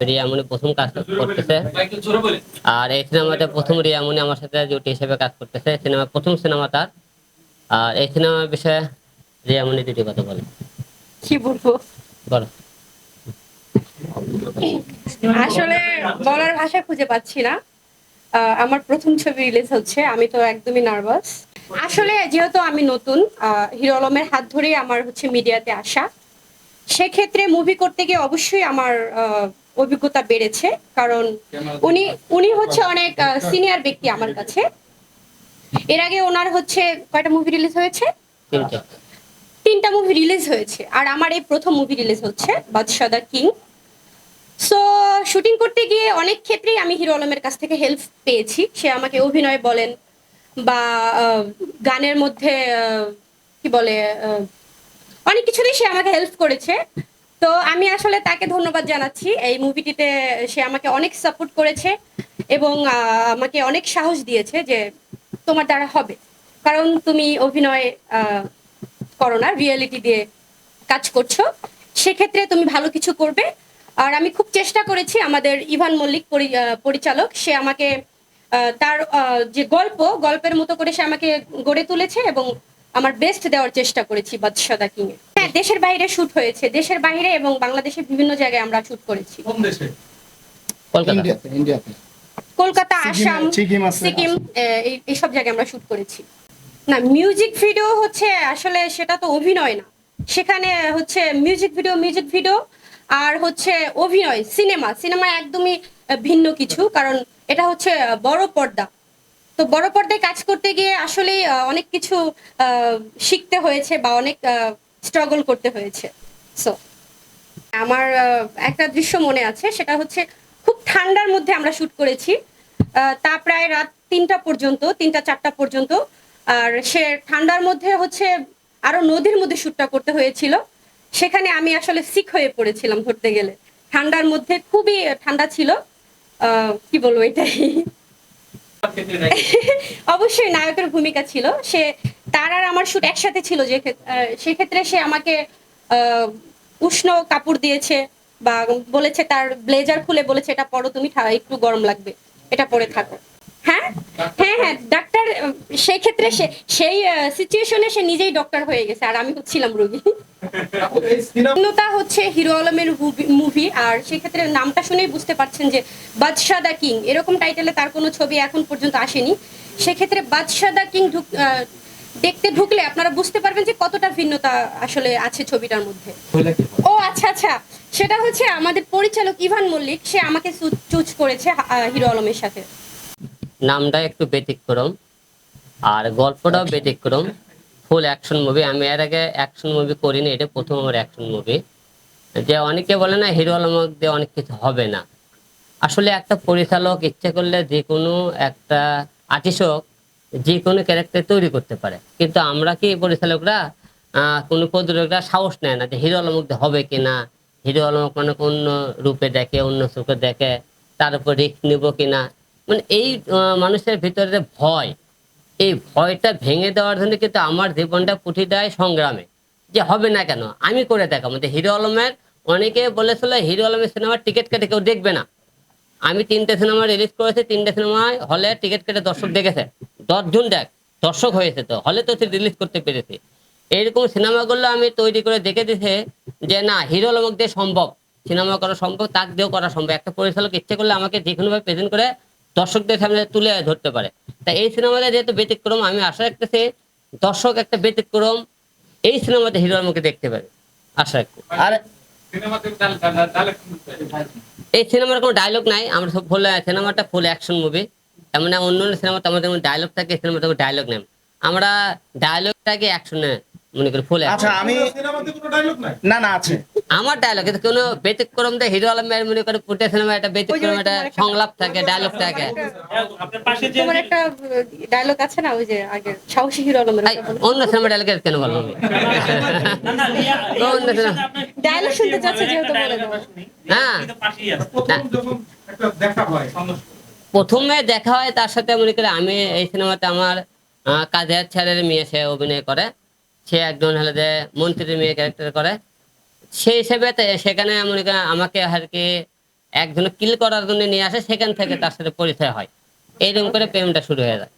রিয়ামনি প্রথম কাজ করতেছে। আর এই সিনেমাতে প্রথম রিয়ামনি আমার সাথে জুটি হিসেবে কাজ করতেছে। সিনেমা প্রথম সিনেমা তার। আর এই সিনেমার বিষয়ে রিয়ামনি দুটি কথা বলে। কি বলব? বলো। আসলে বলার ভাষা খুঁজে পাচ্ছি না। আমার প্রথম ছবি রিলিজ হচ্ছে। আমি তো একদমই নার্ভাস আসলে যেহেতু আমি নতুন হিরো আলমের হাত ধরেই আমার হচ্ছে মিডিয়াতে আসা সেক্ষেত্রে মুভি করতে গিয়ে অবশ্যই আমার অভিজ্ঞতা বেড়েছে কারণ উনি উনি হচ্ছে অনেক সিনিয়র ব্যক্তি আমার কাছে। এর আগে ওনার হচ্ছে কয়টা মুভি রিলিজ হয়েছে? তিনটা। মুভি রিলিজ হয়েছে আর আমার এই প্রথম মুভি রিলিজ হচ্ছে বাদশাহ দ্য কিং। সো শুটিং করতে গিয়ে অনেক ক্ষেত্রেই আমি হিরো আলমের কাছ থেকে হেল্প পেয়েছি। সে আমাকে অভিনয় বলেন বা গানের মধ্যে কি বলে অনেক কিছুতেই সে আমাকে হেল্প করেছে। তো আমি আসলে তাকে ধন্যবাদ জানাচ্ছি। এই মুভিটিতে সে আমাকে অনেক সাপোর্ট করেছে এবং আমাকে অনেক সাহস দিয়েছে যে তোমার দ্বারা হবে। কারণ তুমি অভিনয় করো না রিয়েলিটি দিয়ে কাজ করছ। সেক্ষেত্রে তুমি ভালো কিছু করবে। আর আমি খুব চেষ্টা করেছি আমাদের ইভান মল্লিক পরিচালক, সে আমাকে তার যে গল্প, গল্পের মতো করে সে আমাকে গড়ে তুলেছে এবং আমার বেস্ট দেওয়ার চেষ্টা করেছি বাদশাদা কিং হ্যাঁ দেশের বাইরে শুট হয়েছে। দেশের বাইরে এবং বাংলাদেশের বিভিন্ন জায়গায় আমরা শুট করেছি। কোন দেশে? কলকাতা। ইন্ডিয়াতে কলকাতা আসাম সিকিম সিকিম এই- এইসব জায়গায় আমরা শুট করেছি। না মিউজিক ভিডিও হচ্ছে আসলে সেটা তো অভিনয় না। সেখানে হচ্ছে মিউজিক ভিডিও মিউজিক ভিডিও আর হচ্ছে অভিনয় সিনেমা সিনেমা একদমই ভিন্ন কিছু কারণ এটা হচ্ছে বড় পর্দা। তো বড় পর্দায় কাজ করতে গিয়ে আসলে অনেক কিছু আহ, শিখতে হয়েছে বা অনেক স্ট্রাগল করতে হয়েছে। সো আমার একটা দৃশ্য মনে আছে সেটা হচ্ছে খুব ঠান্ডার মধ্যে আমরা শুট করেছি। তা প্রায় রাত তিনটা পর্যন্ত তিনটা চারটা পর্যন্ত। আর সে ঠান্ডার মধ্যে হচ্ছে আরও নদীর মধ্যে শুটটা করতে হয়েছিল। সেখানে আমি আসলে সিক হয়ে পড়েছিলাম ধরতে গেলে। ঠান্ডার মধ্যে খুবই ঠান্ডা ছিল। আহ, কি বলব এটাই? অবশ্যই নায়কের ভূমিকা ছিল। সে তার আর আমার শুট একসাথে ছিল যে সেক্ষেত্রে সে আমাকে উষ্ণ কাপড় দিয়েছে বা বলেছে তার ব্লেজার খুলে বলেছে, এটা পরো তুমি একটু গরম লাগবে, এটা পরে থাকো। হ্যাঁ? হ্যাঁ হ্যাঁ ডাক্তার সেই ক্ষেত্রে সে, সেই সিচুয়েশনে সে নিজেই ডক্টর হয়ে গেছে, আর আমি হচ্ছিলাম রোগী। ভিন্নতা হচ্ছে হিরো আলমের মুভি আর সেক্ষেত্রে নামটা শুনেই বুঝতে পারছেন যে বাদশাহ দা কিং, এরকম টাইটেলে তার কোনো ছবি এখন পর্যন্ত আসেনি। সেক্ষেত্রে বাদশাহ দা কিং দেখতে ঢুকলে আপনারা বুঝতে পারবেন যে কতটা ভিন্নতা আসলে আছে ছবিটার মধ্যে। ও আচ্ছা আচ্ছা। সেটা হচ্ছে আমাদের পরিচালক ইভান মল্লিক, সে আমাকে চুজ করেছে হিরো আলমের সাথে। নামটা একটু ব্যতিক্রম, আর গল্পটাও ব্যতিক্রম। ফুল অ্যাকশন মুভি, আমি এর আগে অ্যাকশন মুভি করিনি, এটা প্রথম আমার অ্যাকশন মুভি। যে অনেকে বলে না, হিরো আলমক দিয়ে অনেক কিছু হবে না। আসলে একটা পরিচালক ইচ্ছে করলে যে কোনো একটা আর্টিস্টক যে কোনো ক্যারেক্টার তৈরি করতে পারে। কিন্তু আমরা কি পরিচালকরা কোনো প্রযোজকরা সাহস নেয় না যে হিরো আলমক দিয়ে হবে কিনা হিরো আলমক মানে অন্য রূপে দেখে, অন্য চোখে দেখে, তার উপর রিস্ক নিব কিনা। মানে এই মানুষের ভিতরে যে ভয়, এই ভয়টা ভেঙে দেওয়ার জন্য কিন্তু আমার জীবনটা পুঁটি দেয় সংগ্রামে। যে হবে না কেন? আমি করে দেখাবো। যে হিরো আলমের, অনেকে বলেছিল হিরো আলমের সিনেমার টিকিট কেটে কেউ দেখবে না। আমি তিনটে সিনেমা রিলিজ করেছি, তিনটে সিনেমায় হলে টিকিট কেটে দর্শক দেখেছে। দশজন দেখ দর্শক হয়েছে তো হলে তো সে রিলিজ করতে পেরেছে। এইরকম সিনেমাগুলো আমি তৈরি করে দেখে দিছে যে না হিরো আলমক দিয়ে সম্ভব। সিনেমা করা সম্ভব তাক দিয়েও করা সম্ভব। একটা পরিচালক ইচ্ছে করলে আমাকে যে কোনোভাবে প্রেজেন্ট করে দর্শকদের সামনে তুলে ধরতে পারে। তা এই সিনেমাটা যেহেতু ব্যতিক্রম আমি আশা রাখতেছি দর্শক একটা ব্যতিক্রম এই সিনেমাতে হিরো আলমকে দেখতে পারে আশা রাখছি আর সিনেমাতে এই সিনেমার কোনো ডায়লগ নাই আমরা সব ফুল সিনেমাটা ফুল অ্যাকশন মুভি তেমন অন্য অন্য সিনেমাতে আমাদের যেমন ডায়লগ থাকে সিনেমাতে ডায়লগ নেই। আমরা ডায়লগটাকে অ্যাকশনে মনে করি ফুল আচ্ছা আমি সিনেমাতে কোনো ডায়লগ নাই? না না আছে। আমার ডায়লগ কিন্তু কোনো ব্যতিক্রম দেয় হিরো আলমের মনে করে পুটে সিনেমা একটা ব্যতিক্রম একটা সংলাপ থাকে ডায়লগ থাকে। আপনার পাশে যে তোমার একটা ডায়লগ আছে না ওই যে আগের সাহসী হিরো আলমের অন্য সিনেমা ডায়লগ কেন বলব আমি? না না রিয়া রিয়া অন্য সিনেমা Dialogue শুনতে চাচ্ছে যেহেতু বলে দাও। হ্যাঁ। কিন্তু পাশেই আছে। প্রথম যখন একটা দেখা হয় প্রথমে দেখা হয় তার সাথে মনে করি আমি এই সিনেমাতে আমার কাজের ছেলের মেয়ে সে অভিনয় করে। সে একজন হলে যে মন্ত্রীর মেয়ে ক্যারেক্টার করে। সেই হিসেবে সেখানে মনে করেন আমাকে আর কি একজন কিল করার জন্য নিয়ে আসে, সেখান থেকে তার সাথে পরিচয় হয়। এইরকম করে প্রেমটা শুরু হয়ে যায়।